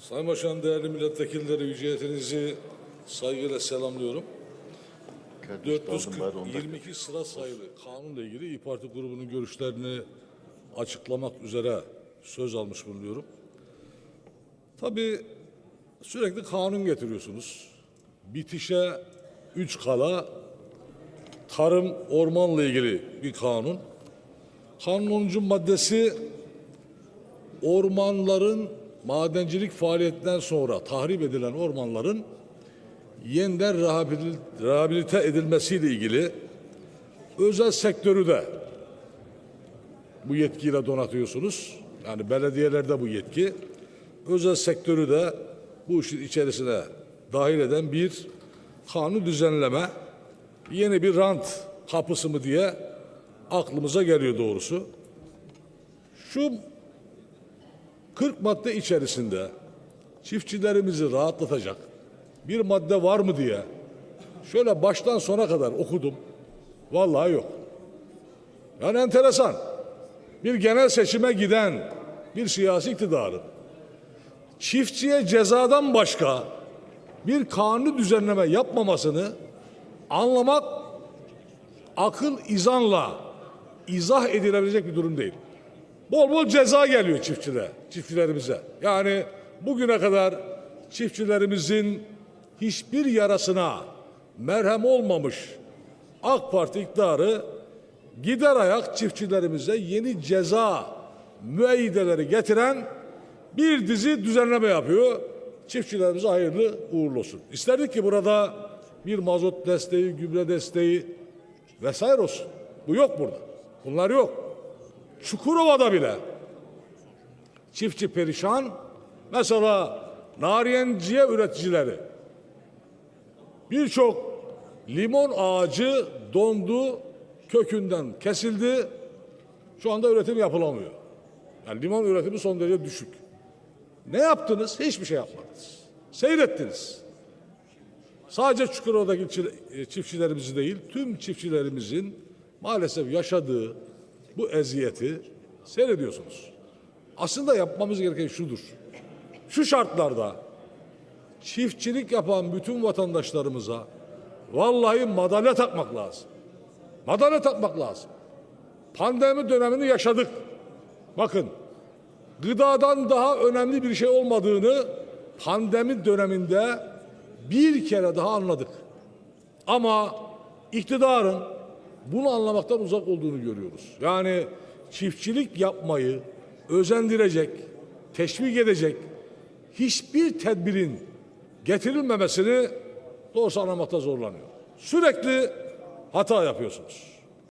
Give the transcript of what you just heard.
Sayın Başkan, değerli milletvekilleri, yüce saygıyla selamlıyorum. Kardeş kaldım bari onda. 422 sıra sayılı kanunla ilgili İYİ Parti grubunun görüşlerini açıklamak üzere söz almış bulunuyorum. Tabii sürekli kanun getiriyorsunuz. Bitişe üç kala tarım ormanla ilgili bir kanun. Kanun 10. maddesi ormanların madencilik faaliyetinden sonra tahrip edilen ormanların yeniden rehabil- rehabilite edilmesiyle ilgili özel sektörü de bu yetkiyle donatıyorsunuz. Yani belediyelerde bu yetki. Özel sektörü de bu işin içerisine dahil eden bir kanun düzenleme, yeni bir rant kapısı mı diye aklımıza geliyor doğrusu. Şu 40 madde içerisinde çiftçilerimizi rahatlatacak bir madde var mı diye şöyle baştan sona kadar okudum. Vallahi yok. Yani enteresan. Bir genel seçime giden bir siyasi iktidarın çiftçiye cezadan başka bir kanunu düzenleme yapmamasını anlamak akıl izanla izah edilebilecek bir durum değil. Bol bol ceza geliyor çiftçilere, çiftçilerimize. Yani bugüne kadar çiftçilerimizin hiçbir yarasına merhem olmamış AK Parti iktidarı gider ayak çiftçilerimize yeni ceza müeyyideleri getiren bir dizi düzenleme yapıyor. Çiftçilerimize hayırlı uğurlu olsun. İsterdik ki burada bir mazot desteği, gübre desteği vesaire olsun. Bu yok burada. Bunlar yok. Çukurova'da bile çiftçi perişan. Mesela nariyenciye üreticileri birçok limon ağacı dondu, kökünden kesildi. Şu anda üretim yapılamıyor. Yani limon üretimi son derece düşük. Ne yaptınız? Hiçbir şey yapmadınız. Seyrettiniz. Sadece Çukurova'daki e, çiftçilerimizi değil, tüm çiftçilerimizin maalesef yaşadığı bu eziyeti seyrediyorsunuz. Aslında yapmamız gereken şudur. Şu şartlarda çiftçilik yapan bütün vatandaşlarımıza vallahi madalya takmak lazım. Madalya takmak lazım. Pandemi dönemini yaşadık. Bakın gıdadan daha önemli bir şey olmadığını pandemi döneminde bir kere daha anladık. Ama iktidarın bunu anlamaktan uzak olduğunu görüyoruz. Yani çiftçilik yapmayı özendirecek, teşvik edecek hiçbir tedbirin getirilmemesini doğrusu anlamakta zorlanıyor. Sürekli hata yapıyorsunuz.